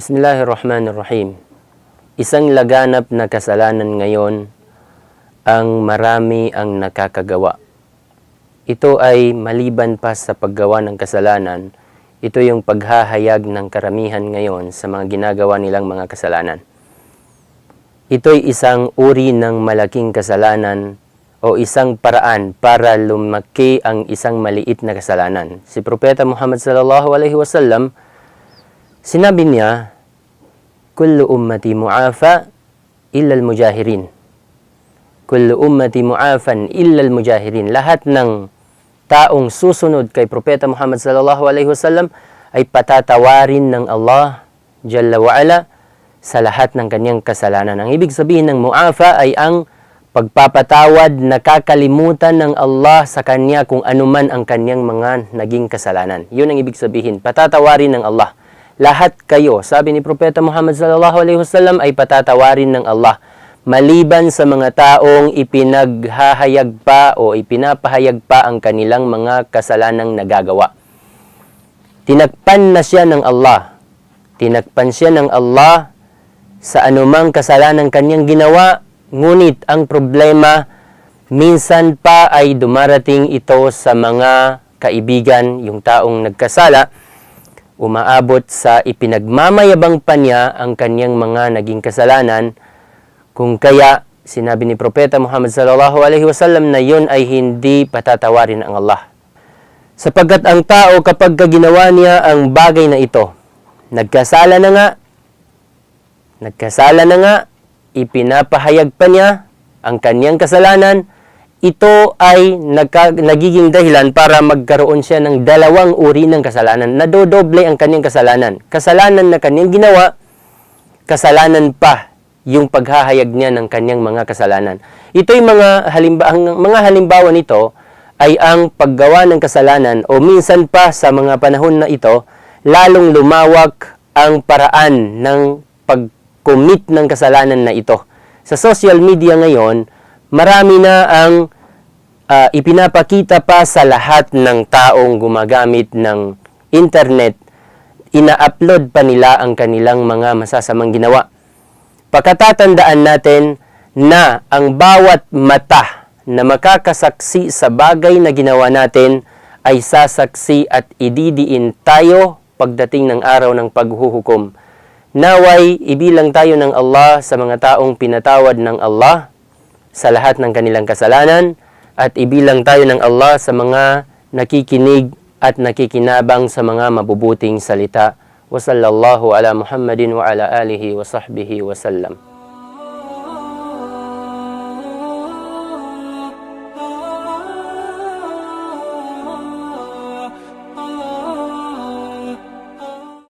Bismillahirrahmanirrahim. Isang laganap na kasalanan ngayon ang marami ang nakakagawa. Ito ay maliban pa sa paggawa ng kasalanan, ito yung paghahayag ng karamihan ngayon sa mga ginagawa nilang mga kasalanan. Ito'y isang uri ng malaking kasalanan o isang paraan para lumaki ang isang maliit na kasalanan. Si Propeta Muhammad sallallahu alaihi wasallam sinabi niya, "Kullu ummati mu'afa illa al-mujahirin." Kullu ummati mu'afan illa al-mujahirin. Lahat ng taong susunod kay Propeta Muhammad sallallahu alaihi wasallam ay patatawarin ng Allah Jalla wa Ala sa lahat ng kanyang kasalanan. Ang ibig sabihin ng mu'afa ay ang pagpapatawad na kakalimutan ng Allah sa kanya kung anuman ang kanyang mga naging kasalanan. Yun ang ibig sabihin, patatawarin ng Allah. Lahat kayo, sabi ni Propeta Muhammad sallallahu alaihi wasallam ay patatawarin ng Allah maliban sa mga taong ipinaghahayag pa o ipinapahayag pa ang kanilang mga kasalanang nagagawa. Tinakpan na siya ng Allah. Tinakpan siya ng Allah sa anumang kasalanang kanyang ginawa, ngunit ang problema, minsan pa ay dumarating ito sa mga kaibigan, yung taong nagkasala, umaabot sa ipinagmamayabang pa niya ang kanyang mga naging kasalanan, kung kaya sinabi ni Propeta Muhammad sallallahu alaihi wasallam na yun ay hindi patatawarin ng Allah. Sapagkat ang tao kapag ginawa niya ang bagay na ito, nagkasala na nga, nagkasala na nga, ipinapahayag pa niya ang kanyang kasalanan, ito ay nagka, nagiging dahilan para magkaroon siya ng dalawang uri ng kasalanan. Nadodoble ang kanyang kasalanan. Kasalanan na kanyang ginawa, kasalanan pa yung paghahayag niya ng kanyang mga kasalanan. Ito'y mga halimbawa, ang mga halimbawa nito ay ang paggawa ng kasalanan o minsan pa sa mga panahon na ito, lalong lumawak ang paraan ng pag-commit ng kasalanan na ito. Sa social media ngayon, marami na ang uh, ipinapakita pa sa lahat ng taong gumagamit ng internet, ina-upload pa nila ang kanilang mga masasamang ginawa. Pagkatatandaan natin na ang bawat mata na makakasaksi sa bagay na ginawa natin ay sasaksi at ididiin tayo pagdating ng araw ng paghuhukom. Naway, ibilang tayo ng Allah sa mga taong pinatawad ng Allah sa lahat ng kanilang kasalanan at ibilang tayo ng Allah sa mga nakikinig at nakikinabang sa mga mabubuting salita. Wa sallallahu ala Muhammadin wa ala alihi wa sahbihi wa sallam.